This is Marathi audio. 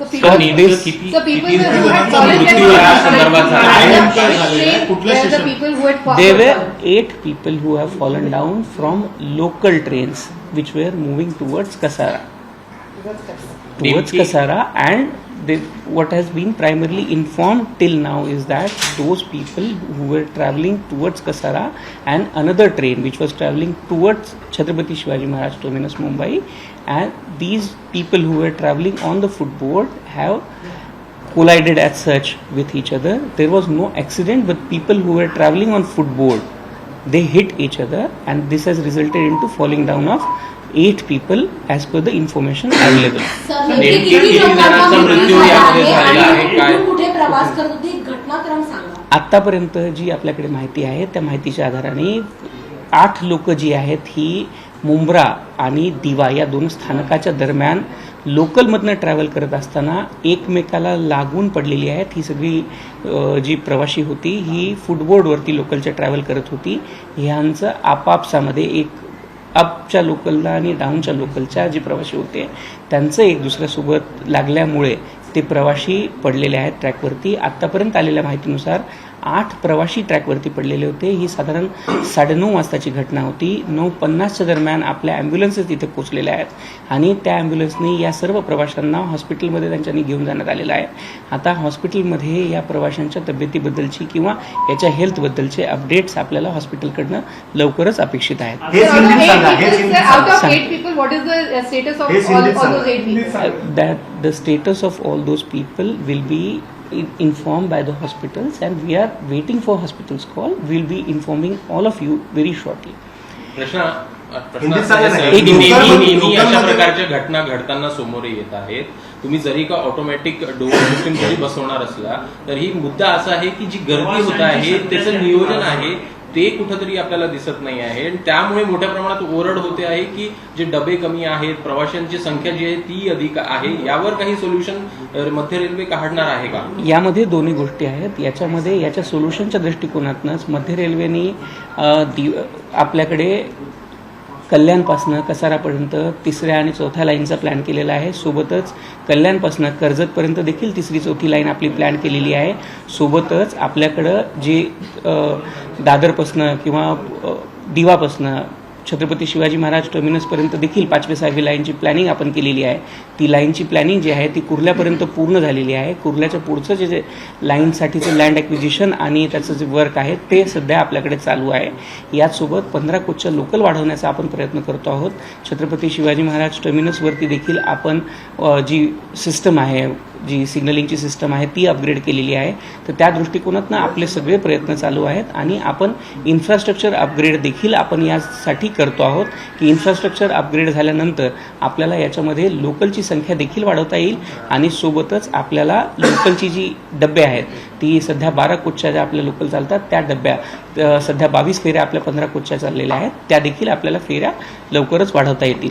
So तर people, नेमकं किती- so people किती who had जणांचा fallen मृत्यू dead या were- संदर्भात झाला? आयन Which काय झालेलं आहे? train कुठल्या were the station? people who had fallen? there were eight people who have fallen down from local trains which were moving towards Kasara. Towards Kasara and they, what has been primarily informed till now is that those people who were traveling towards Kasara and another train which was traveling towards Chhatrapati Shivaji Maharaj terminus Mumbai and these people who were traveling on the footboard have collided as such with each other. There was no accident, but people who were traveling on footboard they hit each other, and this has resulted into falling down of eight people as per the information available. Sir नेमकी नेमकी किती किती लोकांना जणांचा मृत्यू मृत्यू झाला यामध्ये आहे झालेला आहे? आणि काय? कुठून कुठे प्रवास करत होते घटनाक्रम सांगा आत्तापर्यंत जी आपल्याकडे माहिती आहे त्या माहितीच्या आधाराने आठ लोक जी आहेत ही मुंब्रा आणि दिवा या दोन स्थानकाच्या दरम्यान लोकलमधनं ट्रॅव्हल करत असताना एकमेकाला लागून पडलेली आहेत. ही सगळी जी प्रवासी होती ही फुटबोर्डवरती लोकलच्या ट्रॅव्हल करत होती. ह्यांचं आपापसामध्ये एक अपच्या लोकलला आणि डाऊनच्या लोकलच्या जे प्रवासी होते त्यांचं एक दुसऱ्यासोबत लागल्यामुळे ते प्रवाशी पडलेले आहेत ट्रॅकवरती आत्तापर्यंत आलेल्या माहितीनुसार आठ प्रवासी ट्रॅकवरती पडलेले होते. ही साधारण साडेनऊ वाजताची घटना होती. नऊ पन्नासच्या दरम्यान आपल्या ॲम्ब्युलन्सेस तिथे पोचलेल्या आहेत आणि त्या ॲम्ब्युलन्सने या सर्व प्रवाशांना हॉस्पिटलमध्ये त्यांच्यानी घेऊन जाण्यात आलेलं आहे. आता हॉस्पिटलमध्ये या प्रवाशांच्या तब्येतीबद्दलची किंवा याच्या हेल्थबद्दलचे अपडेट्स आपल्याला हॉस्पिटलकडनं लवकरच अपेक्षित आहेत. हेच So out of हिंदीत eight सांगा. people, हेच uh? Uh, informed by the hospitals and we are waiting for hospitals call we'll be informing all of you very shortly प्रश्न नेहमी अशा प्रकारच्या घटना घडताना समोर येत आहेत तुम्ही जरी का ऑटोमॅटिक डोअर सिस्टम जरी बसवणार असला तर ही मुद्दा असा आहे की जी गर्दी होत आहे त्याचं नियोजन आहे ते कुठंतरी आपल्याला दिसत नाही आहे. आणि त्यामुळे मोठ्या प्रमाणात ओरड होते आहे की जे डबे कमी आहेत प्रवाशांची संख्या जी आहे ती अधिक आहे. यावर काही सोल्युशन मध्य रेल्वे काढणार आहे का? यामध्ये दोन्ही गोष्टी आहेत. याच्यामध्ये याच्या सोल्युशनच्या दृष्टिकोनातूनच मध्य रेल्वेने आपल्याकडे कल्याणपासनं कसारापर्यंत तिसऱ्या आणि चौथ्या लाईनचा प्लॅन केलेला आहे. सोबतच कल्याणपासनं कर्जतपर्यंत देखील तिसरी चौथी लाईन आपली प्लॅन केलेली आहे. सोबतच आपल्याकडं जे दादरपासनं किंवा दिवापासनं छत्रपती शिवाजी महाराज टर्मिनसपर्यंत देखील पाचवे सहावी लाईनची प्लॅनिंग आपण केलेली आहे. ती लाईनची प्लॅनिंग जी आहे ती कुर्ल्यापर्यंत पूर्ण झालेली आहे. कुर्ल्याच्या पुढचं जे जे लाईनसाठीचं लँड ॲक्विजिशन आणि त्याचं जे वर्क आहे ते सध्या आपल्याकडे चालू आहे. याचसोबत पंधरा कोचच्या लोकल वाढवण्याचा आपण प्रयत्न करतो आहोत. छत्रपती शिवाजी महाराज टर्मिनसवरती देखील आपण जी सिस्टम आहे जी सिग्नलिंगची सिस्टम आहे ती अपग्रेड केलेली आहे. तर त्या दृष्टिकोनातनं आपले सगळे प्रयत्न चालू आहेत आणि आपण इन्फ्रास्ट्रक्चर अपग्रेड देखील आपण यासाठी करतो आहोत की इन्फ्रास्ट्रक्चर अपग्रेड झाल्यानंतर आपल्याला याच्यामध्ये लोकलची संख्या देखील वाढवता येईल आणि सोबतच आपल्याला लोकलची जी डबे आहेत ती सध्या बारा कोचच्या ज्या आपल्या लोकल चालतात त्या डब्या सध्या बावीस फेऱ्या आपल्या पंधरा कोचच्या चाललेल्या आहेत त्या देखील आपल्याला फेऱ्या लवकरच वाढवता येतील.